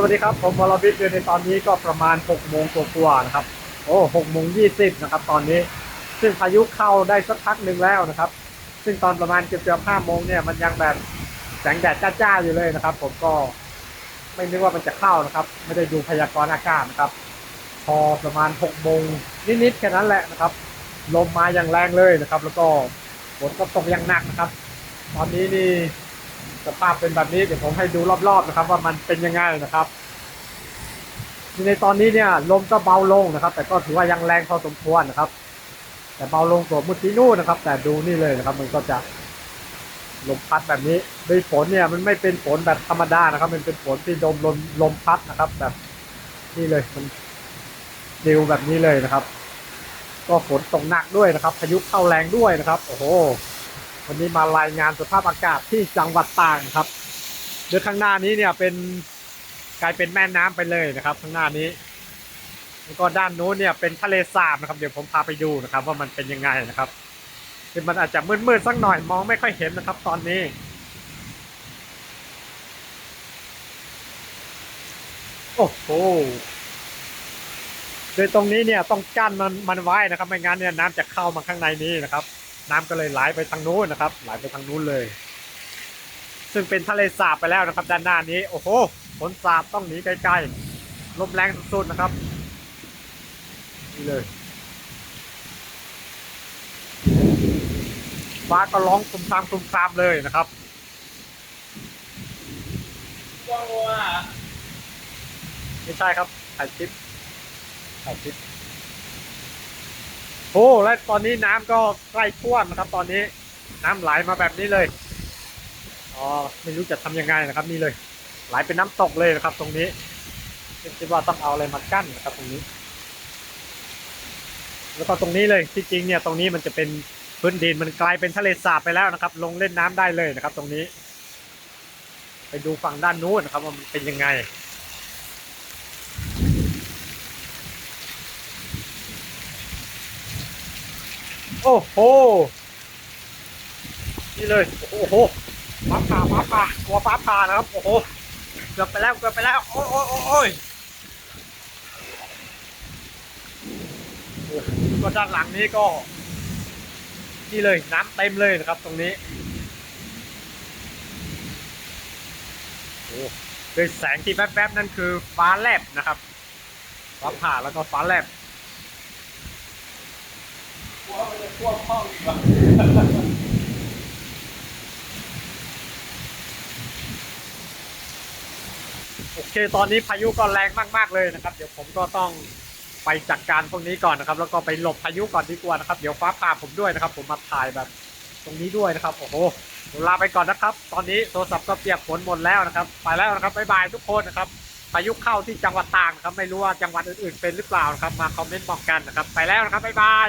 สวัสดีครับ ผมวรวิทย์เดือนในตอนนี้ก็ประมาณ6โมงกว่าๆนะครับ โอ้6โมง20นะครับ ตอนนี้ ซึ่งพายุเข้าได้สักพักหนึ่งแล้วนะครับ ซึ่งตอนประมาณเกือบๆ5โมงเนี่ยมันยังแบบแสงแดดจ้าๆอยู่เลยนะครับ ผมก็ไม่นึกว่ามันจะเข้านะครับ ไม่ได้ดูพยากรณ์อากาศนะครับ พอประมาณ6โมงนิดๆแค่นั้นแหละนะครับ ลมมาอย่างแรงเลยนะครับ แล้วก็ฝนก็ตกอย่างหนักนะครับ ตอนนี้นี่ สภาพเป็นแบบนี้เดี๋ยวผมให้ดูรอบๆนะครับ ว่ามันเป็นยังไงนะครับ ในตอนนี้เนี่ยลมก็เบาลงนะครับ แต่ก็ถือว่ายังแรงพอสมควรนะครับ แต่เบาลงกว่าเมื่อกี้นู่นนะครับ แต่ดูนี่เลยนะครับ มันก็จะลมพัดแบบนี้โดยฝนเนี่ยมันไม่เป็นฝนแบบธรรมดานะครับ มันเป็นฝนที่ลมลมลมพัดนะครับ แบบนี่เลยมันดิวแบบนี้เลยนะครับ ก็ฝนตกหนักด้วยนะครับ พายุเข้าแรงด้วยนะครับ โอ้โห วันนี้มารายงานสภาพอากาศที่จังหวัดตากครับโดยข้างหน้านี้เนี่ยเป็นกลายเป็นแม่น้ำไปเลยนะครับ ข้างหน้านี้ แล้วก็ด้านโน้นเนี่ยเป็นทะเลสาบนะครับ เดี๋ยวผมพาไปดูนะครับ ว่ามันเป็นยังไงนะครับคือมันอาจจะมืดๆสักหน่อยมองไม่ค่อยเห็นนะครับ ตอนนี้ โอ้โหโดยตรงนี้เนี่ยต้องกั้นมันมันไว้นะครับ ไม่งั้นเนี่ยน้ำจะเข้ามาข้างในนี้นะครับ น้ำก็เลยไหลไปทางนู้นนะครับ ไหลไปทางนู้นเลย ซึ่งเป็นทะเลสาบไปแล้วนะครับ ด้านหน้านี้ โอ้โหฝนสาบต้องหนีไกลๆลมแรงสุดๆนะครับ นี่เลย ฟ้าก็ร้องคุมคามคุมคามเลยนะครับไม่ใช่ครับถ่ายคลิปถ่ายคลิป โอ้และตอนนี้น้ำก็ใกล้ท่วมนะครับ ตอนนี้น้ำไหลมาแบบนี้เลยอ๋อไม่รู้จะทำยังไงนะครับ นี่เลยไหลเป็นน้ำตกเลยนะครับ ตรงนี้คิดว่าต้องเอาอะไรมากั้นนะครับ ตรงนี้ แล้วก็ตรงนี้เลยที่จริงเนี่ยตรงนี้มันจะเป็นพื้นดินมันกลายเป็นทะเลสาบไปแล้วนะครับ ลงเล่นน้ำได้เลยนะครับ ตรงนี้ ไปดูฝั่งด้านนู้นนะครับว่ามันเป็นยังไง อ้โห นี่เลย โอ้โหฟ้าผ่าฟ้าผ่ากลัวฟ้าผ่านะครับ โอ้โห เกือบไปแล้ว เกือบไปแล้ว โอ้ยโอ้ยโอ้ยก็ด้านหลังนี้ก็ นี่เลยน้ำเต็มเลยนะครับ ตรงนี้โอ้โดยแสงที่แวบๆนั่นคือฟ้าแลบนะครับ ฟ้าผ่าแล้วก็ฟ้าแลบ โอเค ตอนนี้พายุก็แรงมากๆเลยนะครับ เดี๋ยวผมก็ต้องไปจัดการพวกนี้ก่อนนะครับ แล้วก็ไปหลบพายุก่อนดีกว่านะครับ เดี๋ยวฟ้าผ่าผมด้วยนะครับ ผมมาถ่ายแบบตรงนี้ด้วยนะครับ โอ้โหลาไปก่อนนะครับ ตอนนี้โทรศัพท์ก็เปียกฝนหมดแล้วนะครับ ไปแล้วนะครับบ๊ายบายทุกคนนะครับพายุเข้าที่จังหวัดตากครับ ไม่รู้ว่าจังหวัดอื่นๆเป็นหรือเปล่านะครับ มาคอมเมนต์บอกกันนะครับ ไปแล้วนะครับบ๊ายบาย